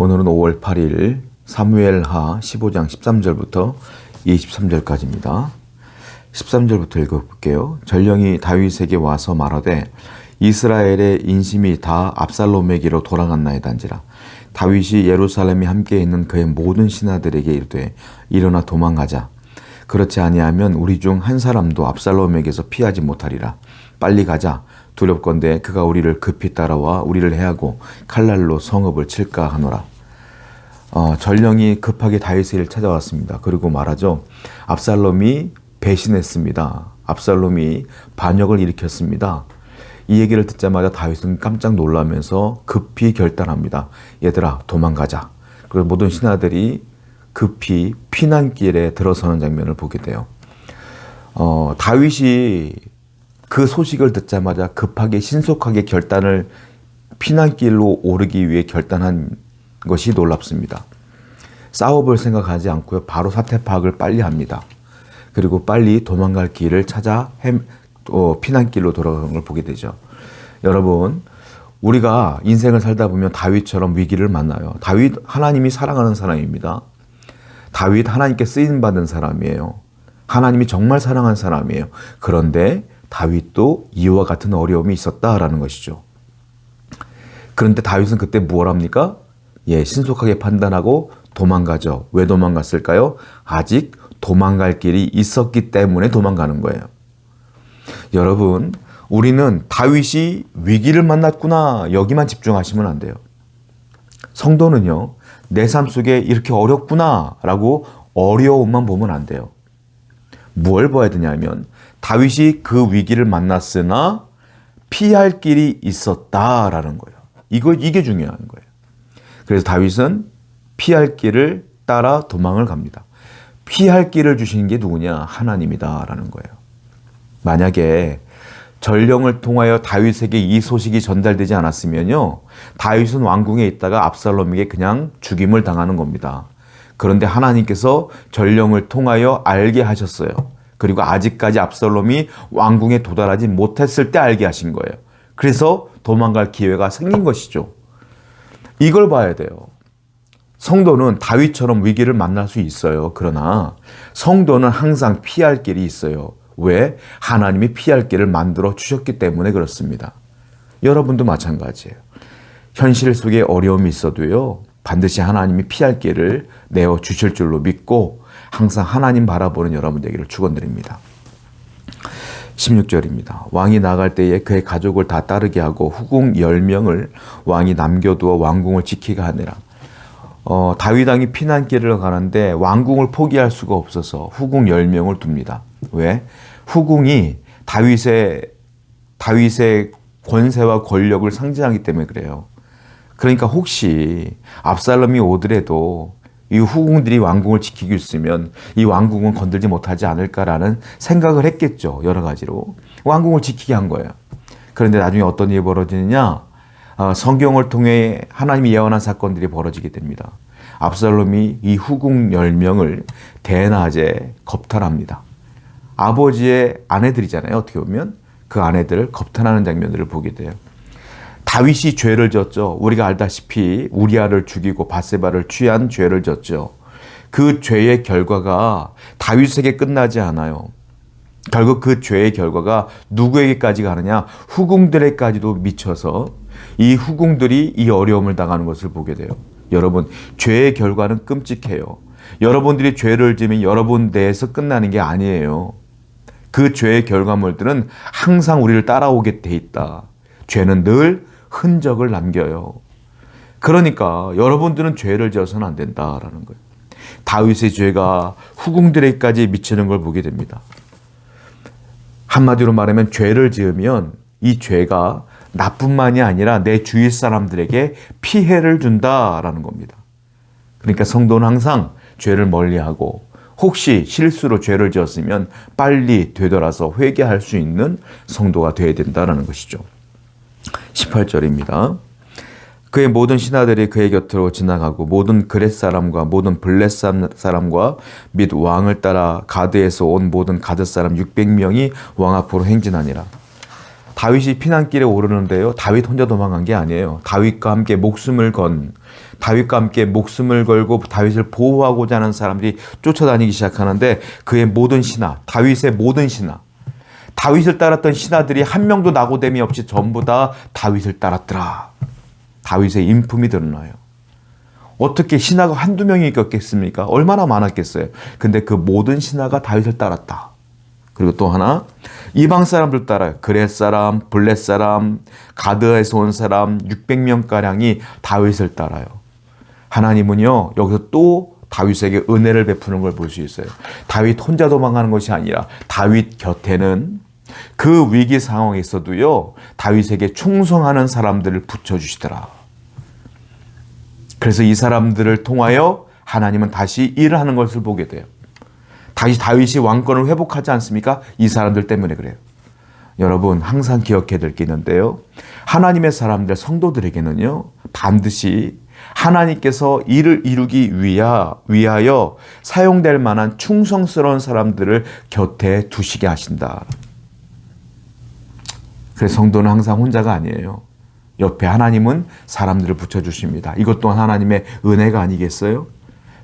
오늘은 5월 8일 사무엘하 15장 13절부터 23절까지입니다. 13절부터 읽어볼게요. 전령이 다윗에게 와서 말하되 이스라엘의 인심이 다 압살롬에게로 돌아갔나이단지라. 다윗이 예루살렘에 함께 있는 그의 모든 신하들에게 이르되 일어나 도망가자. 그렇지 아니하면 우리 중 한 사람도 압살롬에게서 피하지 못하리라. 빨리 가자. 두렵건대 그가 우리를 급히 따라와 우리를 해하고 칼날로 성읍을 칠까 하노라. 어, 전령이 급하게 다윗을 찾아왔습니다. 그리고 말하죠. 압살롬이 배신했습니다. 압살롬이 반역을 일으켰습니다. 이 얘기를 듣자마자 다윗은 깜짝 놀라면서 급히 결단합니다. 얘들아 도망가자. 그리고 모든 신하들이 급히 피난길에 들어서는 장면을 보게 돼요. 어, 다윗이 그 소식을 듣자마자 급하게 신속하게 결단을 피난길로 오르기 위해 결단한 것이 놀랍습니다. 싸워볼 생각하지 않고요. 바로 사태 파악을 빨리 합니다. 그리고 빨리 도망갈 길을 찾아 햄, 어, 피난길로 돌아가는 걸 보게 되죠. 여러분, 우리가 인생을 살다 보면 다윗처럼 위기를 만나요. 다윗 하나님이 사랑하는 사람입니다. 다윗 하나님께 쓰임 받은 사람이에요. 하나님이 정말 사랑하는 사람이에요. 그런데 다윗도 이와 같은 어려움이 있었다라는 것이죠. 그런데 다윗은 그때 무엇 합니까? 예, 신속하게 판단하고 도망가죠. 왜 도망갔을까요? 아직 도망갈 길이 있었기 때문에 도망가는 거예요. 여러분, 우리는 다윗이 위기를 만났구나. 여기만 집중하시면 안 돼요. 성도는요, 내 삶 속에 이렇게 어렵구나. 라고 어려움만 보면 안 돼요. 무엇 봐야 되냐면, 다윗이 그 위기를 만났으나 피할 길이 있었다라는 거예요. 이거, 이게 중요한 거예요. 그래서 다윗은 피할 길을 따라 도망을 갑니다. 피할 길을 주신 게 누구냐? 하나님이다라는 거예요. 만약에 전령을 통하여 다윗에게 이 소식이 전달되지 않았으면요. 다윗은 왕궁에 있다가 압살롬에게 그냥 죽임을 당하는 겁니다. 그런데 하나님께서 전령을 통하여 알게 하셨어요. 그리고 아직까지 압살롬이 왕궁에 도달하지 못했을 때 알게 하신 거예요. 그래서 도망갈 기회가 생긴 것이죠. 이걸 봐야 돼요. 성도는 다윗처럼 위기를 만날 수 있어요. 그러나 성도는 항상 피할 길이 있어요. 왜? 하나님이 피할 길을 만들어 주셨기 때문에 그렇습니다. 여러분도 마찬가지예요. 현실 속에 어려움이 있어도요. 반드시 하나님이 피할 길을 내어 주실 줄로 믿고 항상 하나님 바라보는 여러분 되기를 축원드립니다. 16절입니다. 왕이 나갈 때에 그의 가족을 다 따르게 하고 후궁 10명을 왕이 남겨두어 왕궁을 지키게 하니라. 어, 다윗 왕이 피난길을 가는데 왕궁을 포기할 수가 없어서 후궁 10명을 둡니다. 왜? 후궁이 다윗의 다윗의 권세와 권력을 상징하기 때문에 그래요. 그러니까 혹시 압살롬이 오더라도 이 후궁들이 왕궁을 지키고 있으면 이 왕궁은 건들지 못하지 않을까라는 생각을 했겠죠. 여러 가지로. 왕궁을 지키게 한 거예요. 그런데 나중에 어떤 일이 벌어지느냐? 어, 성경을 통해 하나님이 예언한 사건들이 벌어지게 됩니다. 압살롬이 이 후궁 10명을 대낮에 겁탈합니다. 아버지의 아내들이잖아요. 어떻게 보면 그 아내들을 겁탈하는 장면들을 보게 돼요. 다윗이 죄를 졌죠. 우리가 알다시피 우리아를 죽이고 바세바를 취한 죄를 졌죠. 그 죄의 결과가 다윗에게 끝나지 않아요. 결국 그 죄의 결과가 누구에게까지 가느냐? 후궁들에까지도 미쳐서 이 후궁들이 이 어려움을 당하는 것을 보게 돼요. 여러분, 죄의 결과는 끔찍해요. 여러분들이 죄를 지면 여러분 내에서 끝나는 게 아니에요. 그 죄의 결과물들은 항상 우리를 따라오게 돼 있다. 죄는 늘 흔적을 남겨요. 그러니까 여러분들은 죄를 지어서는 안 된다라는 거예요. 다윗의 죄가 후궁들에게까지 미치는 걸 보게 됩니다. 한마디로 말하면 죄를 지으면 이 죄가 나뿐만이 아니라 내 주위 사람들에게 피해를 준다라는 겁니다. 그러니까 성도는 항상 죄를 멀리하고 혹시 실수로 죄를 지었으면 빨리 되돌아서 회개할 수 있는 성도가 되어야 된다는 것이죠. 18절입니다. 그의 모든 신하들이 그의 곁으로 지나가고 모든 그렛 사람과 모든 블렛 사람과 및 왕을 따라 가드에서 온 모든 가드 사람 600명이 왕 앞으로 행진하니라. 다윗이 피난길에 오르는데요. 다윗 혼자 도망간 게 아니에요. 다윗과 함께 목숨을 건 다윗과 함께 목숨을 걸고 다윗을 보호하고자 하는 사람들이 쫓아다니기 시작하는데 그의 모든 신하, 다윗의 모든 신하, 다윗을 따랐던 신하들이 한 명도 나고됨이 없이 전부 다 다윗을 따랐더라. 다윗의 인품이 드러나요. 어떻게 신하가 한두 명이 있겠습니까? 얼마나 많았겠어요. 근데 그 모든 신하가 다윗을 따랐다. 그리고 또 하나 이방 사람들 따라요. 그렛 사람, 블렛 사람, 가드에서 온 사람 600명 가량이 다윗을 따라요. 하나님은요 여기서 또 다윗에게 은혜를 베푸는 걸 볼 수 있어요. 다윗 혼자 도망가는 것이 아니라 다윗 곁에는 그 위기 상황에 있어도요 다윗에게 충성하는 사람들을 붙여주시더라. 그래서 이 사람들을 통하여 하나님은 다시 일을 하는 것을 보게 돼요. 다시 다윗이 왕권을 회복하지 않습니까? 이 사람들 때문에 그래요. 여러분 항상 기억해야 될 게 있는데요. 하나님의 사람들 성도들에게는요 반드시 하나님께서 일을 이루기 위하, 위하여 사용될 만한 충성스러운 사람들을 곁에 두시게 하신다. 그래서 성도는 항상 혼자가 아니에요. 옆에 하나님은 사람들을 붙여주십니다. 이것 또한 하나님의 은혜가 아니겠어요?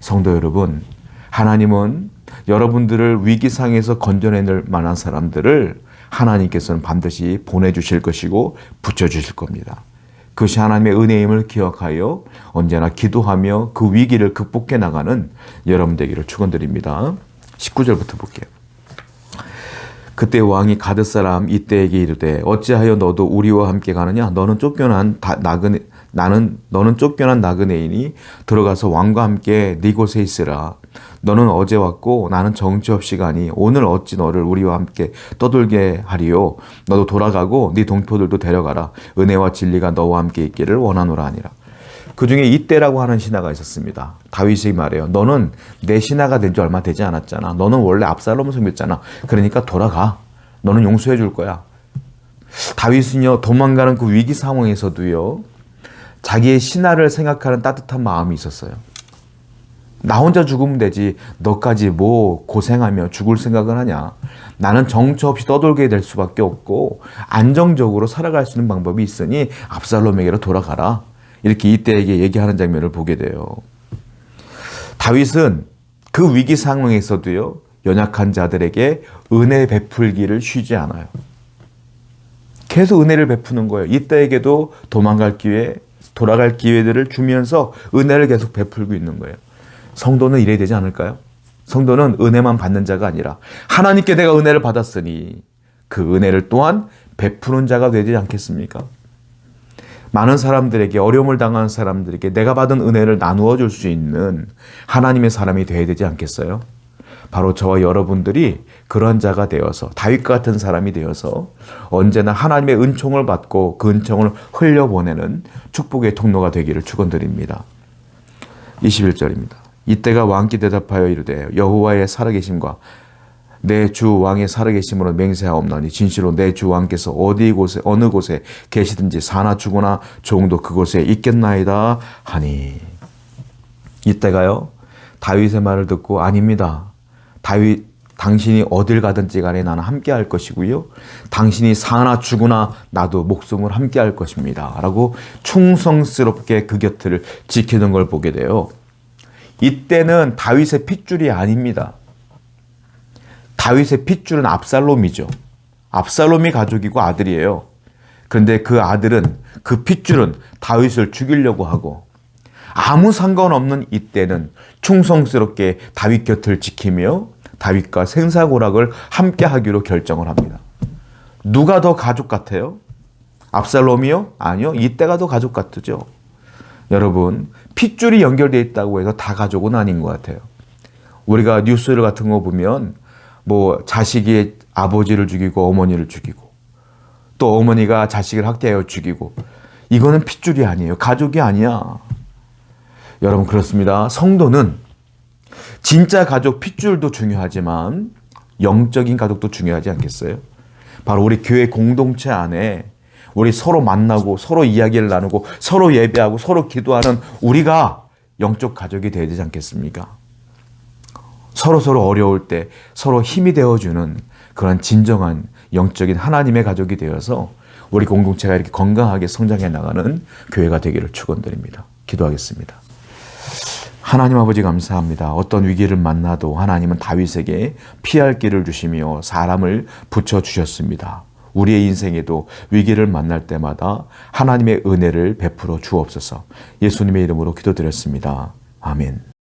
성도 여러분, 하나님은 여러분들을 위기상에서 건져낼 만한 사람들을 하나님께서는 반드시 보내주실 것이고 붙여주실 겁니다. 그것이 하나님의 은혜임을 기억하여 언제나 기도하며 그 위기를 극복해 나가는 여러분 되기를 축원드립니다. 19절부터 볼게요. 그때 왕이 가드 사람 이때에게 이르되 어찌하여 너도 우리와 함께 가느냐? 너는 쫓겨난 나그네 나는 너는 쫓겨난 나그네이니 들어가서 왕과 함께 네 곳에 있으라. 너는 어제 왔고 나는 정처 없이 가니 오늘 어찌 너를 우리와 함께 떠돌게 하리요? 너도 돌아가고 네 동표들도 데려가라. 은혜와 진리가 너와 함께 있기를 원하노라 하니라 그 중에 이때라고 하는 신하가 있었습니다. 다윗이 말해요. 너는 내 신하가 된 지 얼마 되지 않았잖아. 너는 원래 압살롬을 섬겼잖아. 그러니까 돌아가. 너는 용서해 줄 거야. 다윗은요, 도망가는 그 위기 상황에서도요, 자기의 신하를 생각하는 따뜻한 마음이 있었어요. 나 혼자 죽으면 되지. 너까지 뭐 고생하며 죽을 생각을 하냐. 나는 정처 없이 떠돌게 될 수밖에 없고 안정적으로 살아갈 수 있는 방법이 있으니 압살롬에게로 돌아가라. 이렇게 이때에게 얘기하는 장면을 보게 돼요. 다윗은 그 위기 상황에서도요, 연약한 자들에게 은혜 베풀기를 쉬지 않아요. 계속 은혜를 베푸는 거예요. 이때에게도 도망갈 기회, 돌아갈 기회들을 주면서 은혜를 계속 베풀고 있는 거예요. 성도는 이래야 되지 않을까요? 성도는 은혜만 받는 자가 아니라 하나님께 내가 은혜를 받았으니 그 은혜를 또한 베푸는 자가 되지 않겠습니까? 많은 사람들에게 어려움을 당한 사람들에게 내가 받은 은혜를 나누어 줄 수 있는 하나님의 사람이 되어야 되지 않겠어요? 바로 저와 여러분들이 그런 자가 되어서 다윗 같은 사람이 되어서 언제나 하나님의 은총을 받고 그 은총을 흘려보내는 축복의 통로가 되기를 축원드립니다. 21절입니다. 이때가 왕께 대답하여 이르되 여호와의 살아계심과 내 주 왕의 살아계심으로 맹세하옵나니 진실로 내 주 왕께서 어디 곳에 어느 곳에 계시든지 사나 죽으나 종도 그곳에 있겠나이다 하니 이때가요 다윗의 말을 듣고 아닙니다 다윗 당신이 어딜 가든지 간에 나는 함께 할 것이고요. 당신이 사나 죽으나 나도 목숨을 함께 할 것입니다. 라고 충성스럽게 그 곁을 지키는 걸 보게 돼요. 이때는 다윗의 핏줄이 아닙니다. 다윗의 핏줄은 압살롬이죠. 압살롬이 가족이고 아들이에요. 그런데 그 아들은 그 핏줄은 다윗을 죽이려고 하고 아무 상관없는 이때는 충성스럽게 다윗 곁을 지키며 다윗과 생사고락을 함께 하기로 결정을 합니다. 누가 더 가족 같아요? 압살롬이요? 아니요. 이때가 더 가족 같죠. 여러분, 핏줄이 연결되어 있다고 해서 다 가족은 아닌 것 같아요. 우리가 뉴스 같은 거 보면 뭐 자식이 아버지를 죽이고 어머니를 죽이고 또 어머니가 자식을 학대하여 죽이고 이거는 핏줄이 아니에요. 가족이 아니야. 여러분 그렇습니다. 성도는 진짜 가족 핏줄도 중요하지만 영적인 가족도 중요하지 않겠어요? 바로 우리 교회 공동체 안에 우리 서로 만나고 서로 이야기를 나누고 서로 예배하고 서로 기도하는 우리가 영적 가족이 되야 되지 않겠습니까? 서로 서로 어려울 때 서로 힘이 되어주는 그런 진정한 영적인 하나님의 가족이 되어서 우리 공동체가 이렇게 건강하게 성장해 나가는 교회가 되기를 축원드립니다. 기도하겠습니다. 하나님 아버지 감사합니다. 어떤 위기를 만나도 하나님은 다윗에게 피할 길을 주시며 사람을 붙여 주셨습니다. 우리의 인생에도 위기를 만날 때마다 하나님의 은혜를 베풀어 주옵소서. 예수님의 이름으로 기도드렸습니다. 아멘.